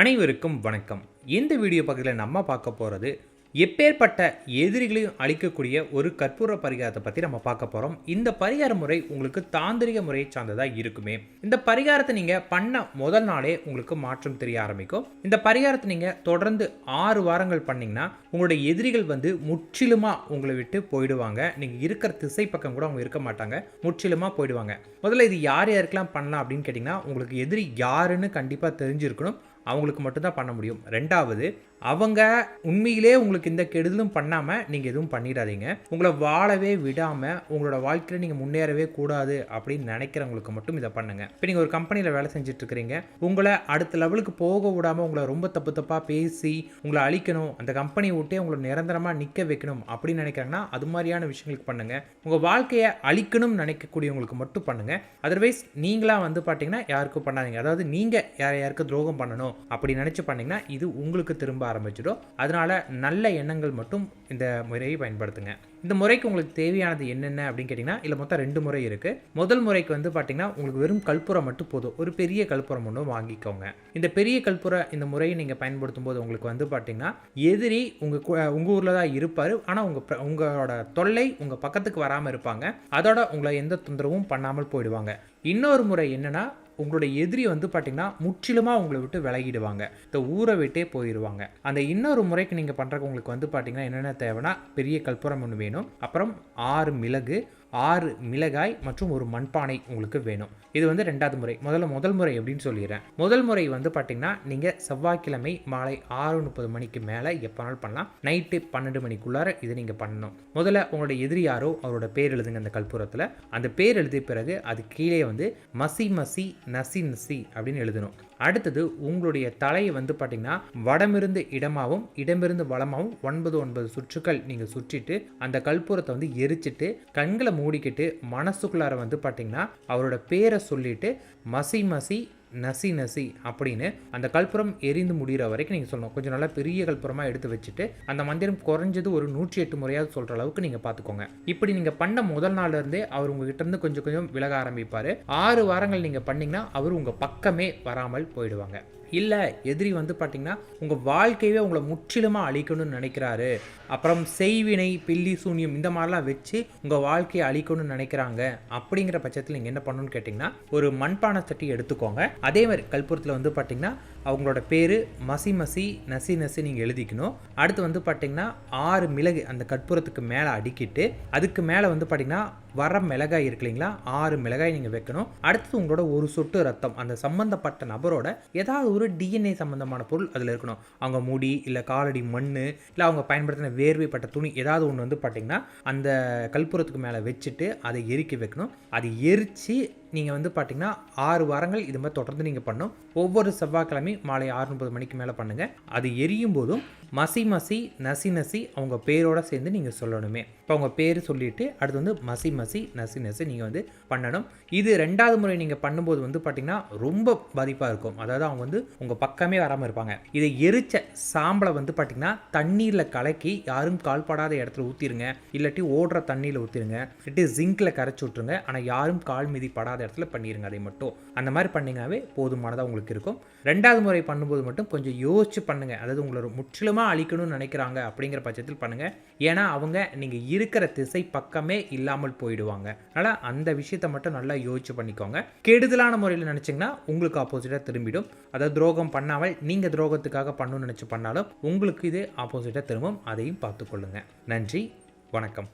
அனைவருக்கும் வணக்கம். இந்த வீடியோ பக்கத்தில் நம்ம பார்க்க போகிறது எப்பேற்பட்ட எதிரிகளையும் அழிக்கக்கூடிய ஒரு கற்பூர பரிகாரத்தை பற்றி நம்ம பார்க்க போகிறோம் இந்த பரிகார முறை உங்களுக்கு தாந்திரிக முறையை சார்ந்ததாக இருக்குமே. இந்த பரிகாரத்தை நீங்கள் பண்ண முதல் நாளே உங்களுக்கு மாற்றம் தெரிய ஆரம்பிக்கும். இந்த பரிகாரத்தை நீங்கள் தொடர்ந்து ஆறு வாரங்கள் பண்ணிங்கன்னா உங்களுடைய எதிரிகள் வந்து முற்றிலுமாக உங்களை விட்டு போயிடுவாங்க. நீங்கள் இருக்கிற திசை பக்கம் கூட அவங்க இருக்க மாட்டாங்க. முற்றிலுமாக போயிடுவாங்க. முதல்ல இது யார் யாருக்கெல்லாம் பண்ணலாம் அப்படின்னு கேட்டிங்கன்னா உங்களுக்கு எதிரி யாருன்னு கண்டிப்பாக தெரிஞ்சிருக்கணும். அவங்களுக்கு மட்டும்தான் பண்ண முடியும். ரெண்டாவது அவங்க உண்மையிலே உங்களுக்கு இந்த கெடுதலும் பண்ணாமல் நீங்கள் எதுவும் பண்ணிடாதீங்க. உங்களை வாழவே விடாமல் உங்களோட வாழ்க்கையில் நீங்கள் முன்னேறவே கூடாது அப்படின்னு நினைக்கிறவங்களுக்கு மட்டும் இதை பண்ணுங்கள் இப்போ நீங்கள் ஒரு கம்பெனியில் வேலை செஞ்சுட்டு இருக்கிறீங்க உங்களை அடுத்த லெவலுக்கு போக விடாமல் உங்களை ரொம்ப தப்பு தப்பாக பேசி உங்களை அழிக்கணும். அந்த கம்பெனியை விட்டே உங்களை நிரந்தரமாக நிற்க வைக்கணும் அப்படின்னு நினைக்கிறாங்கன்னா அது மாதிரியான விஷயங்களுக்கு பண்ணுங்கள் உங்கள் வாழ்க்கையை அழிக்கணும்னு நினைக்கக்கூடியவங்களுக்கு மட்டும் பண்ணுங்கள் அதர்வைஸ் நீங்களாக வந்து பார்த்தீங்கன்னா யாருக்கும் பண்ணாதீங்க. அதாவது நீங்கள் யார் யாருக்கு துரோகம் பண்ணணும் அப்படி நினச்சி பண்ணிங்கன்னா இது உங்களுக்கு திரும்ப ஆரம்பிச்சிடும். அதனால நல்ல எண்ணங்கள் மட்டும் இந்த முறையை பயன்படுத்துங்க. இந்த முறைக்கு உங்களுக்கு தேவையானது என்னென்ன அப்படின்னு கேட்டிங்கன்னா இல்லை மொத்தம் ரெண்டு முறை இருக்குது முதல் முறைக்கு வந்து பார்த்திங்கன்னா உங்களுக்கு வெறும் கற்பூரம் மட்டும் போதும். ஒரு பெரிய கல்புரம் ஒன்று வாங்கிக்கோங்க. இந்த பெரிய கற்பூர இந்த முறையை நீங்கள் பயன்படுத்தும் போது உங்களுக்கு வந்து பார்த்தீங்கன்னா எதிரி உங்கள் உங்கள் ஊரில் தான் இருப்பார். ஆனால் உங்கள் உங்களோட தொல்லை உங்கள் பக்கத்துக்கு வராமல் இருப்பாங்க. அதோட உங்களை எந்த தொந்தரவும் பண்ணாமல் போயிடுவாங்க. இன்னொரு முறை என்னென்னா உங்களுடைய எதிரி வந்து பார்த்தீங்கன்னா முற்றிலுமாக உங்களை விட்டு விலகிடுவாங்க. இந்த ஊரை விட்டே போயிடுவாங்க அந்த இன்னொரு முறைக்கு நீங்கள் பண்ணுறக்கு உங்களுக்கு வந்து பார்த்தீங்கன்னா என்னென்ன தேவைன்னா பெரிய கற்பூரம் ஒன்று வேணும். அப்புறம் ஆறு மிளகு ஆறு மிளகாய் மற்றும் ஒரு மண்பானை உங்களுக்கு வேணும். இது வந்து ரெண்டாவது முறை. முதல்ல முதல் முறை எப்படின்னு சொல்லிடுறேன். முதல் முறை வந்து பார்த்தீங்கன்னா நீங்கள் செவ்வாய்க்கிழமை மாலை ஆறு முப்பது மணிக்கு மேலே எப்போனாலும் பண்ணலாம். நைட்டு பன்னெண்டு மணிக்குள்ளார இதை நீங்கள் பண்ணணும். முதல்ல உங்களோட எதிரி யாரோ அவரோட பேர் எழுதுங்க அந்த கற்பூரத்தில். அந்த பேர் எழுதிய பிறகு அது கீழே வந்து மசி மசி நசி நசி அப்படின்னு எழுதணும். அடுத்தது உங்களுடைய தலையை வந்து பார்த்தீங்கன்னா வடமிருந்து இடமாகவும் இடமிருந்து வளமாகவும் ஒன்பது ஒன்பது சுற்றுக்கள் நீங்கள் சுற்றிட்டு அந்த கற்பூரத்தை வந்து எரிச்சிட்டு கண்களை மூடிக்கிட்டு மனசுக்குள்ளார வந்து பார்த்தீங்கன்னா அவரோட பேரை சொல்லிட்டு மசி மசி நசி நசி அப்படின்னு அந்த கற்பூரம் எரிந்து முடிகிற வரைக்கும் நீங்கள் சொல்லணும். கொஞ்சம் நல்லா பெரிய கற்பூரமாக எடுத்து வச்சுட்டு அந்த மந்திரம் குறைஞ்சது ஒரு நூற்றி எட்டு முறையாவது சொல்கிற அளவுக்கு நீங்கள் பார்த்துக்கோங்க. இப்படி நீங்கள் பண்ண முதல் நாள்லேருந்தே அவர் உங்ககிட்ட இருந்து கொஞ்சம் கொஞ்சம் விலக ஆரம்பிப்பார். ஆறு வாரங்கள் நீங்கள் பண்ணிங்கன்னா அவர் உங்கள் பக்கமே வராமல் போயிடுவாங்க. இல்லை எதிரி வந்து பார்த்தீங்கன்னா உங்கள் வாழ்க்கையவே உங்களை முற்றிலுமாக அழிக்கணும்னு நினைக்கிறாரு. அப்புறம் செய்வினை பில்லி சூன்யம் இந்த மாதிரிலாம் வச்சு உங்கள் வாழ்க்கையை அழிக்கணும்னு நினைக்கிறாங்க. அப்படிங்கிற பட்சத்தில் நீங்கள் என்ன பண்ணணும்னு கேட்டிங்கன்னா ஒரு மண்பானை சட்டி எடுத்துக்கோங்க. அதே மாதிரி கல்புரத்தில் வந்து பார்த்தீங்கன்னா அவங்களோட பேர் மசி மசி நசி நசி நீங்கள் எழுதிக்கணும். அடுத்து வந்து பார்த்தீங்கன்னா ஆறு மிளகு அந்த கற்பூரத்துக்கு மேலே அடிக்கிட்டு அதுக்கு மேலே வந்து பார்த்தீங்கன்னா வர மிளகாய் இருக்கு இல்லைங்களா? ஆறு மிளகாய் நீங்கள் வைக்கணும். அடுத்தது உங்களோட ஒரு சொட்டு ரத்தம் அந்த சம்மந்தப்பட்ட நபரோட ஏதாவது ஒரு டிஎன்ஏ சம்மந்தமான பொருள் அதில் இருக்கணும். அவங்க முடி இல்லை காலடி மண் இல்லை அவங்க பயன்படுத்தின வேர்வைப்பட்ட துணி ஏதாவது ஒன்று வந்து பார்த்தீங்கன்னா அந்த கற்பூரத்துக்கு மேலே வச்சுட்டு அதை எரிக்க வைக்கணும். அதை எரித்து நீங்கள் வந்து பார்த்தீங்கன்னா ஆறு வாரங்கள் இது மாதிரி தொடர்ந்து நீங்கள் பண்ணும். ஒவ்வொரு செவ்வாய்க்கிழமையும் மாலை ஆறு முப்பது மணிக்கு மேலே பண்ணுங்கள் அது எரியும் போதும் மசி மசி நசி நசி அவங்க பேரோடு சேர்ந்து நீங்கள் சொல்லணுமே. இப்போ அவங்க பேர் சொல்லிவிட்டு அடுத்து வந்து மசி மசி நசி நசி நீங்கள் வந்து பண்ணணும். இது ரெண்டாவது முறை நீங்கள் பண்ணும்போது வந்து பார்த்திங்கன்னா ரொம்ப பாதிப்பாக இருக்கும். அதாவது அவங்க வந்து உங்கள் பக்கமே வராமல் இருப்பாங்க. இதை எரிச்ச சாம்பலை வந்து பார்த்திங்கன்னா தண்ணீரில் கலக்கி யாரும் கால்படாத இடத்துல ஊற்றிருங்க இல்லாட்டி ஓடுற தண்ணியில் ஊற்றிடுங்க இல்லாட்டி ஜிங்கில் கரைச்சி விட்ருங்க ஆனால் யாரும் கால் மீதி படாத இடத்துல பண்ணிடுங்க அதை மட்டும். அந்த மாதிரி பண்ணிங்கனாவே போதுமானதாக உங்களுக்கு இருக்கும். ரெண்டாவது முறை பண்ணும்போது மட்டும் கொஞ்சம் யோசிச்சு பண்ணுங்கள் அதாவது உங்களை முற்றிலுமாக அழிக்கணும்னு நினைக்கிறாங்க அப்படிங்கிற பட்சத்தில் பண்ணுங்கள் ஏன்னா அவங்க நீங்கள் இருக்கிற திசை பக்கமே இல்லாமல் போயிடுவாங்க. அதனால் அந்த விஷயத்தை மட்டும் நல்லா யோசிச்சு பண்ணிக்கோங்க. கெடுதலான முறையில் நினச்சிங்கன்னா உங்களுக்கு ஆப்போசிட்டாக திரும்பிடும். அதாவது துரோகம் பண்ணாமல் நீங்கள் துரோகத்துக்காக பண்ணணும்னு நினச்சி பண்ணாலும் உங்களுக்கு இது ஆப்போசிட்டாக திரும்பும். அதையும் பார்த்துக்கொள்ளுங்க. நன்றி வணக்கம்.